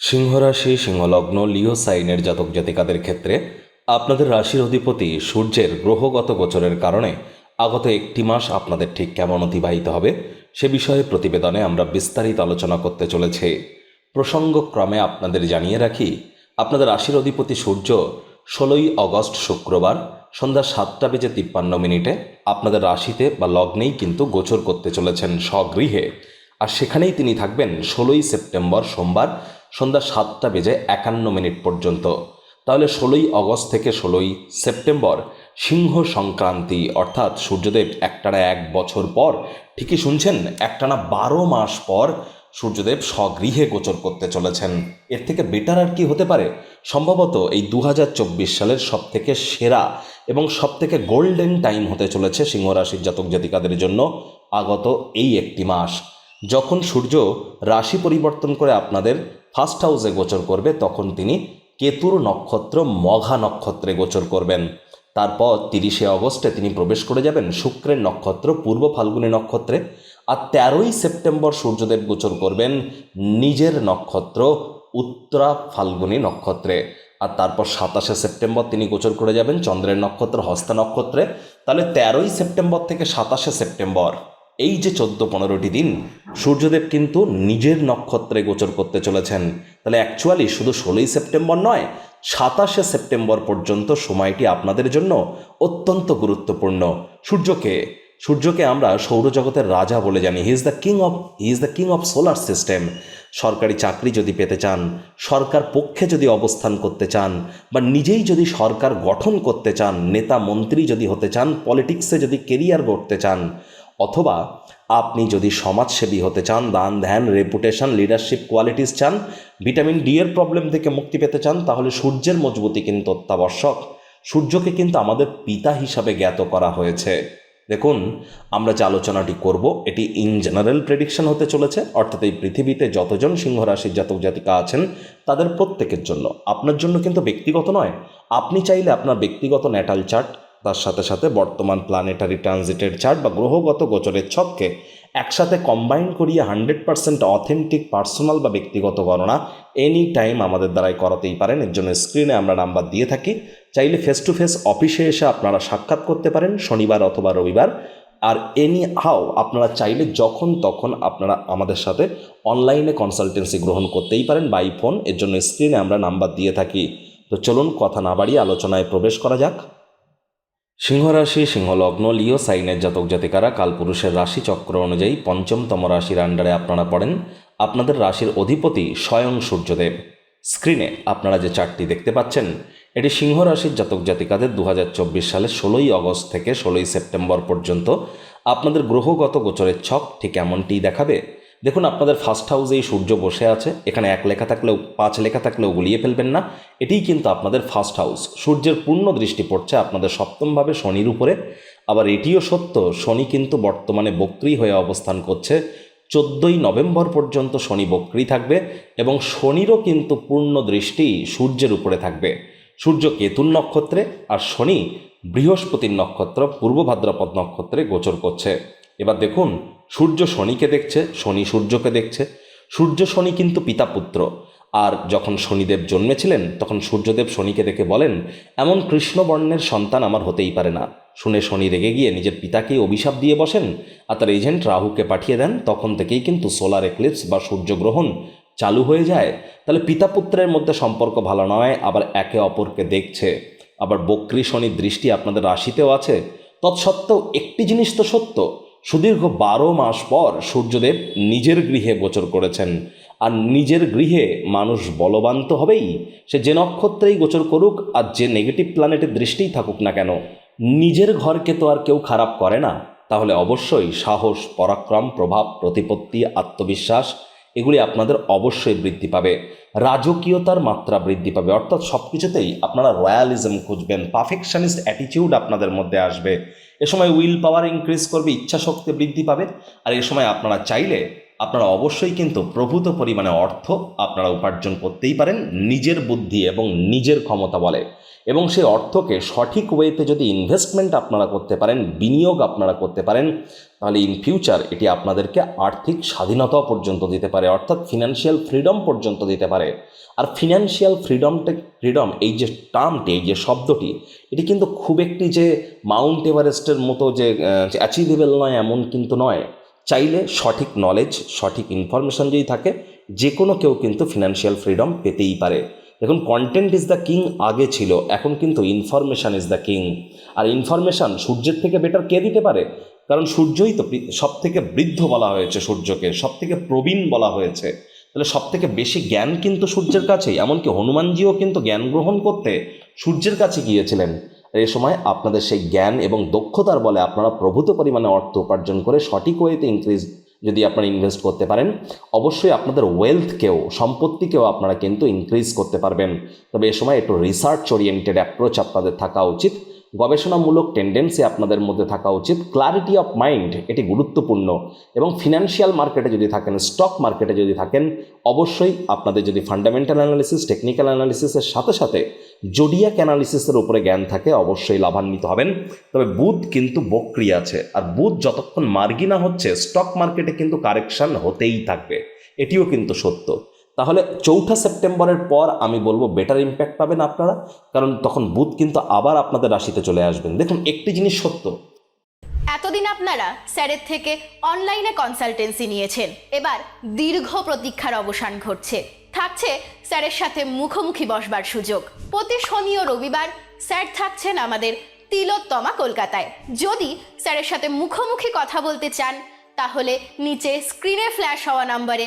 সিংহরাশি সিংহলগ্ন লিও সাইনের জাতক জাতিকাদের ক্ষেত্রে আপনাদের রাশির অধিপতি সূর্যের গ্রহগত গোচরের কারণে আগত একটি মাস আপনাদের ঠিক কেমন অতিবাহিত হবে সে বিষয়ে প্রতিবেদনে আমরা বিস্তারিত আলোচনা করতে চলেছি। প্রসঙ্গক্রমে আপনাদের জানিয়ে রাখি, আপনাদের রাশির অধিপতি সূর্য ষোলোই অগস্ট শুক্রবার সন্ধ্যা সাতটা বেজে তিপ্পান্ন মিনিটে আপনাদের রাশিতে বা লগ্নেই কিন্তু গোচর করতে চলেছেন স্বগৃহে। আর সেখানেই তিনি থাকবেন ষোলোই সেপ্টেম্বর সোমবার সন্ধ্যা সাতটা বেজে একান্ন মিনিট পর্যন্ত। তাহলে ষোলোই অগস্ট থেকে ষোলোই সেপ্টেম্বর সিংহ সংক্রান্তি, অর্থাৎ সূর্যদেব একটানা এক বছর পর, ঠিকই শুনছেন? একটানা বারো মাস পর সূর্যদেব স্বগৃহে গোচর করতে চলেছেন। এর থেকে বেটার আর কি হতে পারে? সম্ভবত এই দু হাজার চব্বিশ সালের সব থেকে সেরা এবং সব থেকে গোল্ডেন টাইম হতে চলেছে সিংহ রাশির জাতক জাতিকাদের জন্য আগত এই একটি মাস। যখন সূর্য রাশি পরিবর্তন করে আপনাদের ফার্স্ট হাউসে গোচর করবে, তখন তিনি কেতুর নক্ষত্র মঘা নক্ষত্রে গোচর করবেন। তারপর তিরিশে অগস্টে তিনি প্রবেশ করে যাবেন শুক্রের নক্ষত্র, পূর্ব ফাল্গুনী নক্ষত্রে। আর তেরোই সেপ্টেম্বর সূর্যদেব গোচর করবেন নিজের নক্ষত্র, উত্তরা ফাল্গুনী নক্ষত্রে। আর তারপর সাতাশে সেপ্টেম্বর তিনি গোচর করে যাবেন চন্দ্রের নক্ষত্র, হস্তা নক্ষত্রে। তাহলে তেরোই সেপ্টেম্বর থেকে সাতাশে সেপ্টেম্বর। এই যে চোদ্দ পনেরোটি দিন, সূর্যদেব কিন্তু নিজের নক্ষত্রে গোচর করতে চলেছেন। তাহলে অ্যাকচুয়ালি শুধু ষোলোই সেপ্টেম্বর নয়, সাতাশে সেপ্টেম্বর পর্যন্ত সময়টি আপনাদের জন্য অত্যন্ত গুরুত্বপূর্ণ। সূর্যকে সূর্যকে আমরা সৌরজগতের রাজা বলে জানি। He is the king of he is the king of solar system সরকারি চাকরি যদি পেতে চান, সরকার পক্ষে যদি অবস্থান করতে চান, বা নিজেই যদি সরকার গঠন করতে চান, নেতা মন্ত্রী যদি হতে চান পলিটিক্সে যদি কেরিয়ার গড়তে চান অথবা আপনি যদি সমাজসেবী হতে চান, দান, ধ্যান রেপুটেশন লিডারশিপ কোয়ালিটিস চান ভিটামিন ডি এর প্রবলেম থেকে মুক্তি পেতে চান, তাহলে সূর্যের মজবুতি কিন্তু অত্যাবশ্যক। সূর্যকে কিন্তু আমাদের পিতা হিসাবে জ্ঞাত করা হয়েছে। দেখুন, আমরা যে আলোচনাটি করব, এটি ইন জেনারেল প্রেডিকশন হতে চলেছে, অর্থাৎ এই পৃথিবীতে যতজন সিংহরাশির জাতক জাতিকা আছেন, তাদের প্রত্যেকের জন্য। আপনার জন্য কিন্তু ব্যক্তিগত নয়। আপনি চাইলে আপনার ব্যক্তিগত ন্যাটাল চার্ট তার সাথে সাথে বর্তমান প্ল্যানেটারি ট্রানজিটের চার্ট বা গ্রহগত গোচরের ছককে একসাথে কম্বাইন করিয়ে হান্ড্রেড পার্সেন্ট অথেন্টিক পার্সোনাল বা ব্যক্তিগত গণনা এনি টাইম আমাদের দ্বারাই করাতেই পারেন। এর জন্য স্ক্রিনে আমরা নাম্বার দিয়ে থাকি। চাইলে ফেস টু ফেস অফিসে এসে আপনারা সাক্ষাৎ করতে পারেন, শনিবার অথবা রবিবার। আর এনি হাও আপনারা চাইলে যখন তখন আপনারা আমাদের সাথে অনলাইনে কনসালটেন্সি গ্রহণ করতেই পারেন বাই ফোন এর জন্য স্ক্রিনে আমরা নাম্বার দিয়ে থাকি। তো চলুন কথা না বাড়িয়ে আলোচনায় প্রবেশ করা যাক। সিংহরাশি, সিংহলগ্ন, লিও, সাইনের জাতক জাতিকারা কালপুরুষের রাশি চক্র অনুযায়ী পঞ্চমতম রাশির আন্ডারে আপনারা পড়েন। আপনাদের রাশির অধিপতি স্বয়ং সূর্যদেব। স্ক্রিনে আপনারা যে চারটি দেখতে পাচ্ছেন, এটি সিংহ রাশির জাতক জাতিকাদের দু হাজার চব্বিশ সালের ষোলোই অগস্ট থেকে ষোলোই সেপ্টেম্বর পর্যন্ত। আপনাদের গ্রহগত গোচরের ছক ঠিক এমনটিই দেখাবে। দেখুন, আপনাদের ফার্স্ট হাউসেই সূর্য বসে আছে, এখানে এক লেখা থাকলেও, পাঁচ লেখা থাকলেও গুলিয়ে ফেলবেন না। এটিই কিন্তু আপনাদের ফার্স্ট হাউস সূর্যের পূর্ণ দৃষ্টি পড়ছে আপনাদের সপ্তমভাবে শনির উপরে। আবার এটিও সত্য, শনি কিন্তু বর্তমানে বক্রি হয়ে অবস্থান করছে। চোদ্দই নভেম্বর পর্যন্ত শনি বক্রি থাকবে এবং শনিরও কিন্তু পূর্ণ দৃষ্টি সূর্যের উপরে থাকবে। সূর্য কেতুর নক্ষত্রে আর শনি বৃহস্পতির নক্ষত্র, পূর্ব ভাদ্রপদ নক্ষত্রে গোচর করছে। এবার দেখুন সূর্য শনিকে দেখছে, শনি সূর্যকে দেখছে। সূর্য শনি কিন্তু পিতা পুত্র। আর যখন শনিদেব জন্মেছিলেন, তখন সূর্যদেব শনিকে দেখে বলেন, এমন কৃষ্ণবর্ণের সন্তান আমার হতেই পারে না। শুনে শনি রেগে গিয়ে নিজের পিতাকেই অভিশাপ দিয়ে বসেন আর তার এজেন্ট রাহুকে পাঠিয়ে দেন। তখন থেকেই কিন্তু সোলার এক্লিপস বা সূর্যগ্রহণ চালু হয়ে যায়। তাহলে পিতা পুত্রের মধ্যে সম্পর্ক ভালো নয়, আবার একে অপরকে দেখছে। আবার বক্রী শনির দৃষ্টি আপনাদের রাশিতেও আছে। তৎসত্ত্বেও একটি জিনিস তো সত্য সুদীর্ঘ বারো মাস পর সূর্যদেব নিজের গৃহে গোচর করেছেন। আর নিজের গৃহে মানুষ বলবান তো হবেই, সে যে নক্ষত্রেই গোচর করুক আর যে নেগেটিভ প্ল্যানেটের দৃষ্টিই থাকুক না কেন, নিজের ঘরকে তো আর কেউ খারাপ করে না। তাহলে অবশ্যই সাহস, পরাক্রম, প্রভাব, প্রতিপত্তি, আত্মবিশ্বাস এগুলি আপনাদের অবশ্যই বৃদ্ধি পাবে। রাজকীয়তার মাত্রা বৃদ্ধি পাবে। অর্থাৎ সব কিছুতেই আপনারা রয়্যালিজম খুঁজবেন পারফেকশনিস্ট অ্যাটিটিউড আপনাদের মধ্যে আসবে। এ সময় উইল পাওয়ার ইনক্রিজ করবে ইচ্ছা শক্তি বৃদ্ধি পাবে। আর এ সময় আপনারা চাইলে আপনারা অবশ্যই কিন্তু প্রভূত পরিমাণে অর্থ আপনারা উপার্জন করতেই পারেন, নিজের বুদ্ধি এবং নিজের ক্ষমতা বলে। এবং সেই অর্থকে সঠিক ওয়েতে যদি ইনভেস্টমেন্ট আপনারা করতে পারেন, বিনিয়োগ আপনারা করতে পারেন, তাহলে ইন ফিউচার এটি আপনাদেরকে আর্থিক স্বাধীনতা পর্যন্ত দিতে পারে, অর্থাৎ ফিনান্সিয়াল ফ্রিডম পর্যন্ত দিতে পারে। আর ফিনান্সিয়াল ফ্রিডমটা ফ্রিডম এই যে টার্মটি এই যে শব্দটি, এটি কিন্তু খুব একটি যে মাউন্ট এভারেস্টের মতো যে অ্যাচিভেবল নয়, এমন কিন্তু নয়। চাইলে সঠিক নলেজ সঠিক ইনফরমেশন যদি থাকে যে কোনো কেউ কিন্তু ফিনান্সিয়াল ফ্রিডম পেতেই পারে। দেখুন কন্টেন্ট ইজ দ্য কিং আগে ছিল, এখন কিন্তু ইনফরমেশান ইজ দ্য কিং আর ইনফরমেশান সূর্যের থেকে বেটার কে দিতে পারে? কারণ সূর্যই তো সব থেকে বৃদ্ধ বলা হয়েছে সূর্যকে সব থেকে প্রবীণ বলা হয়েছে। তাহলে সব থেকে বেশি জ্ঞান কিন্তু সূর্যের কাছেই, এমনকি হনুমানজিও কিন্তু জ্ঞান গ্রহণ করতে সূর্যের কাছে গিয়েছিলেন। এ সময় আপনাদের সেই জ্ঞান এবং দক্ষতার বলে আপনারা প্রভূত পরিমাণে অর্থ উপার্জন করে সঠিক ওয়েতে ইনক্রিজ যদি আপনারা ইনভেস্ট করতে পারেন, অবশ্যই আপনাদের ওয়েলথকেও সম্পত্তিকেও আপনারা কিন্তু ইনক্রিজ করতে পারবেন। তবে এ সময় একটু রিসার্চ ওরিয়েন্টেড অ্যাপ্রোচ আপনাদের থাকা উচিত। গবেষণামূলক টেন্ডেন্সি আপনাদের মধ্যে থাকা উচিত। ক্লারিটি অফ মাইন্ড এটি গুরুত্বপূর্ণ। এবং ফিনান্সিয়াল মার্কেটে যদি থাকেন স্টক মার্কেটে যদি থাকেন, অবশ্যই আপনাদের যদি ফান্ডামেন্টাল অ্যানালিসিস টেকনিক্যাল অ্যানালিসিসের সাথে সাথে জোডিয়াক অ্যানালিসিসের উপরে জ্ঞান থাকে, অবশ্যই লাভান্বিত হবেন। তবে বুধ কিন্তু বক্রি আছে। আর বুধ যতক্ষণ মার্গিনা হচ্ছে স্টক মার্কেটে কিন্তু কারেকশন হতেই থাকবে। এটিও কিন্তু সত্য। তাহলে চৌঠা সেপ্টেম্বরের পর আমি বলব বেটার ইম্প্যাক্ট পাবেন আপনারা, কারণ তখন বুধ কিন্তু আবার আপনাদের রাশিতে চলে আসবেন। দেখুন, একটি জিনিস সত্য। এতদিন আপনারা স্যারের থেকে অনলাইনে কনসালটেন্সি নিয়েছেন। এবার দীর্ঘ প্রতীক্ষার অবসান ঘটছে। থাকছে স্যারের সাথে মুখোমুখি বসবার সুযোগ। প্রতি শনি ও রবিবার স্যার থাকছেন আমাদের তিলোত্তমা কলকাতায়। যদি স্যারের সাথে মুখোমুখি কথা বলতে চান, তাহলে নিচে স্ক্রিনে ফ্ল্যাশ হওয়া নম্বরে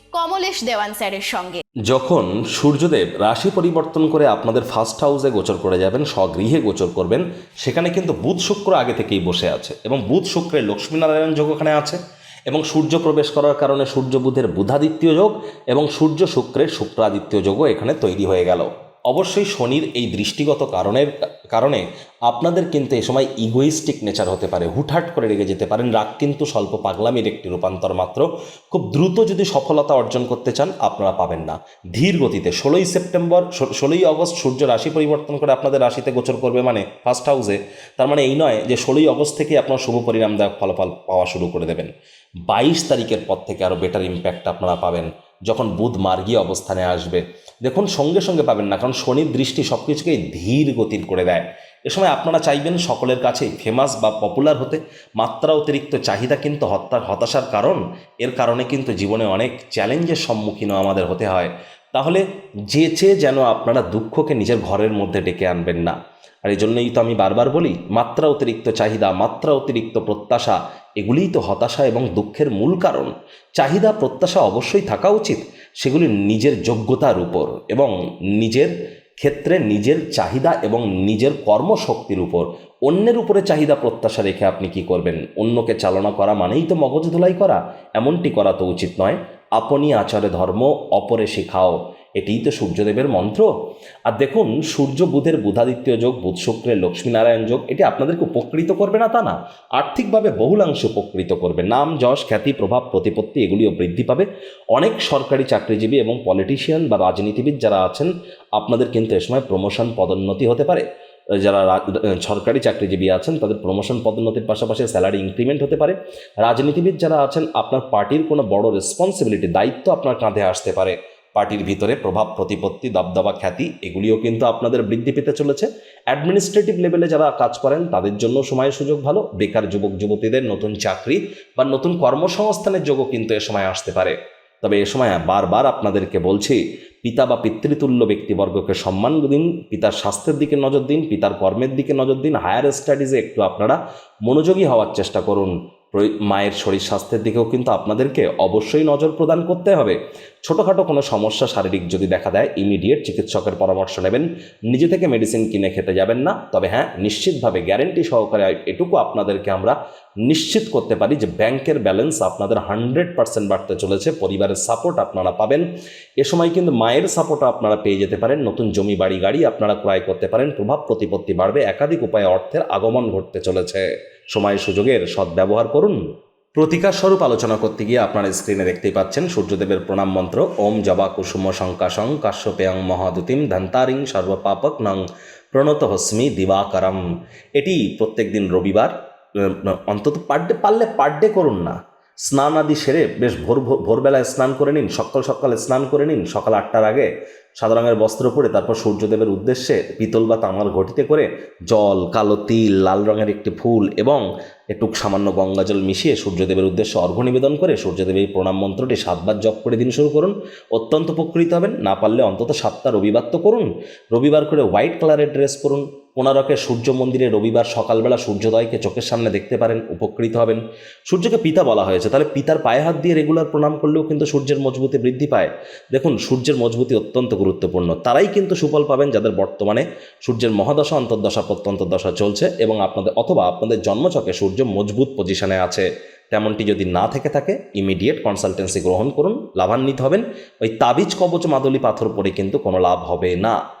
কমলেশ দেওয়ান স্যারের সঙ্গে। যখন সূর্যদেব রাশি পরিবর্তন করে আপনাদের ফার্স্ট হাউসে গোচর করে যাবেন, স্বগৃহে গোচর করবেন, সেখানে কিন্তু বুধ শুক্র আগে থেকেই বসে আছে এবং বুধ শুক্রের লক্ষ্মীনারায়ণ যোগ ওখানে আছে এবং সূর্য প্রবেশ করার কারণে সূর্য বুধের বুধাদিত্য যোগ এবং সূর্য শুক্রের শুক্রাদিত্য যোগও এখানে তৈরি হয়ে গেল। অবশ্যই শনির এই দৃষ্টিগত কারণের, কারণে আপনাদের কিন্তু এ সময় ইগোইস্টিক নেচার হতে পারে, হুটহাট করে রেগে যেতে পারেন। রাগ কিন্তু স্বল্প পাগলামির একটি রূপান্তর মাত্র। খুব দ্রুত যদি সফলতা অর্জন করতে চান, আপনারা পাবেন না। ধীর গতিতে ষোলোই সেপ্টেম্বর ষোলোই আগস্ট সূর্য রাশি পরিবর্তন করে আপনাদের রাশিতে গোচর করবে মানে ফার্স্ট হাউসে তার মানে এই নয় যে ষোলোই আগস্ট থেকে আপনার শুভ পরিণামদায়ক ফলাফল পাওয়া শুরু করে দেবেন। বাইশ তারিখের পর থেকে আরও বেটার ইম্প্যাক্ট আপনারা পাবেন। যখন বুধ মার্গী অবস্থানে আসবে, দেখুন সঙ্গে সঙ্গে পাবেন না, কারণ শনির দৃষ্টি সব কিছুকেই ধীর গতির করে দেয়। এ সময় আপনারা চাইবেন সকলের কাছে ফেমাস বা পপুলার হতে, মাত্রা অতিরিক্ত চাহিদা কিন্তু হত্যার হতাশার কারণ, এর কারণে কিন্তু জীবনে অনেক চ্যালেঞ্জের সম্মুখীনও আমাদের হতে হয়। তাহলে যেচে যেন আপনারা দুঃখকে নিজের ঘরের মধ্যে ডেকে আনবেন না। আর এই জন্যই তো আমি বারবার বলি, মাত্রা অতিরিক্ত চাহিদা, মাত্রা অতিরিক্ত প্রত্যাশা এগুলিই তো হতাশা এবং দুঃখের মূল কারণ। চাহিদা, প্রত্যাশা অবশ্যই থাকা উচিত। সেগুলি নিজের যোগ্যতার উপর এবং নিজের ক্ষেত্রে নিজের চাহিদা এবং নিজের কর্মশক্তির উপর। অন্যের উপরে চাহিদা, প্রত্যাশা রেখে আপনি কি করবেন? অন্যকে চালনা করা মানেই তো মগজ ধুলাই করা। এমনটি করা তো উচিত নয়। আপনি আচারে ধর্ম, অপরে শেখাও। এটিই তো সূর্যদেবের মন্ত্র। আর দেখুন, সূর্য বুধের বুধাদিত্য যোগ, বুধ শুক্রের লক্ষ্মীনারায়ণ যোগ, এটি আপনাদেরকে উপকৃত করবে না তা না। আর্থিকভাবে বহুলাংশে উপকৃত করবে। নাম, যশ, খ্যাতি, প্রভাব, প্রতিপত্তি এগুলিও বৃদ্ধি পাবে। অনেক সরকারি চাকরিজীবী এবং পলিটিশিয়ান বা রাজনীতিবিদ যারা আছেন, আপনাদের কিন্তু এ সময় প্রমোশন পদোন্নতি হতে পারে। যারা সরকারি চাকরিজীবী আছেন, তাদের প্রমোশন পদোন্নতির পাশাপাশি স্যালারি ইনক্রিমেন্ট হতে পারে। রাজনীতিবিদ যারা আছেন, আপনার পার্টির কোনো বড় রেসপন্সিবিলিটি দায়িত্ব আপনার কাঁধে আসতে পারে। পার্টির ভিতরে প্রভাব, প্রতিপত্তি, দবদবা, খ্যাতি, এগুলিও কিন্তু আপনাদের বৃদ্ধি পেতে চলেছে। অ্যাডমিনিস্ট্রেটিভ লেভেলে যারা কাজ করেন, তাদের জন্য সময় সুযোগ ভালো। বেকার যুবক, যুবতীদের নতুন চাকরি বা নতুন কর্মসংস্থানের যোগও কিন্তু এ সময় আসতে পারে। তবে এ সময় বারবার আপনাদেরকে বলছি, পিতা বা পিতৃতুল্য ব্যক্তিবর্গকে সম্মান দিন, পিতার স্বাস্থ্যের দিকে নজর দিন, পিতার কর্মের দিকে নজর দিন হায়ার স্টাডিজে একটু আপনারা মনোযোগী হওয়ার চেষ্টা করুন। মায়ের শরীর স্বাস্থ্যের দিকেও কিন্তু আপনাদেরকে অবশ্যই নজর প্রদান করতে হবে। ছোটোখাটো কোনো সমস্যা শারীরিক যদি দেখা দেয় ইমিডিয়েট চিকিৎসকের পরামর্শ নেবেন। নিজে থেকে মেডিসিন কিনে খেতে যাবেন না। তবে হ্যাঁ নিশ্চিতভাবে গ্যারেন্টি সহকারে এটুকু আপনাদেরকে আমরা নিশ্চিত করতে পারি যে ব্যাংকের ব্যালেন্স আপনাদের হান্ড্রেড পার্সেন্ট বাড়তে চলেছে, পরিবারের সাপোর্ট আপনারা পাবেন। এ সময় কিন্তু মায়ের সাপোর্টও আপনারা পেয়ে যেতে পারেন, নতুন জমি, বাড়ি, গাড়ি আপনারা ক্রয় করতে পারেন, প্রভাব প্রতিপত্তি বাড়বে, একাধিক উপায়ে অর্থের আগমন ঘটতে চলেছে। সময় সুযোগের সদ্ব্যবহার করুন। প্রতিকার স্বরূপ আলোচনা করতে গিয়ে আপনারা স্ক্রিনে দেখতেই পাচ্ছেন, সূর্যদেবের প্রণাম মন্ত্র, ওম জবা কুসুম শঙ্কাশং কাশ্যপেয়ং মহাদুতিম ধন্তারিং সর্বপাপক নং প্রণত হস্মি দিবাকরম। এটি প্রত্যেক দিন রবিবার অন্তত পার ডে পারলে পার ডে করুন না। স্নান আদি সেরে বেশ ভোর, ভোর- ভোরবেলায় স্নান করে নিন, সকাল সকালে স্নান করে নিন, সকাল আটটার আগে সাদা রঙের বস্ত্র পরে তারপর সূর্যদেবের উদ্দেশ্যে পিতল বা তামার ঘটিতে করে জল, কালো তিল, লাল রঙের একটি ফুল এবং একটু সামান্য গঙ্গাজল মিশিয়ে সূর্যদেবের উদ্দেশ্যে অর্ঘ্য নিবেদন করে সূর্যদেবের এই প্রণাম মন্ত্রটি সাতবার জপ করে দিন শুরু করুন। অত্যন্ত উপকৃত হবেন। না পারলে অন্তত সাতটা রবিবার তো করুন। রবিবার করে হোয়াইট কালারের ড্রেস পরুন। কোনারকের সূর্য মন্দিরে রবিবার সকালবেলা সূর্যোদয়কে চোখের সামনে দেখতে পারেন, উপকৃত হবেন। সূর্যকে পিতা বলা হয়েছে। তাহলে পিতার পায়ে হাত দিয়ে রেগুলার প্রণাম করলেও কিন্তু সূর্যের মজবুতি বৃদ্ধি পায়। দেখুন, সূর্যের মজবুতি অত্যন্ত গুরুত্বপূর্ণ। তারাই কিন্তু সুফল পাবেন যাদের বর্তমানে সূর্যের মহাদশা, অন্তর্দশা, প্রত্যন্তদশা চলছে এবং আপনাদের অথবা আপনাদের জন্মচকে সূর্য মজবুত পজিশনে আছে। তেমনটি যদি না থেকে থাকে ইমিডিয়েট কনসালটেন্সি গ্রহণ করুন, লাভান্বিত হবেন। ওই তাবিজ কবচ মাদলি পাথর পরে কিন্তু কোনো লাভ হবে না।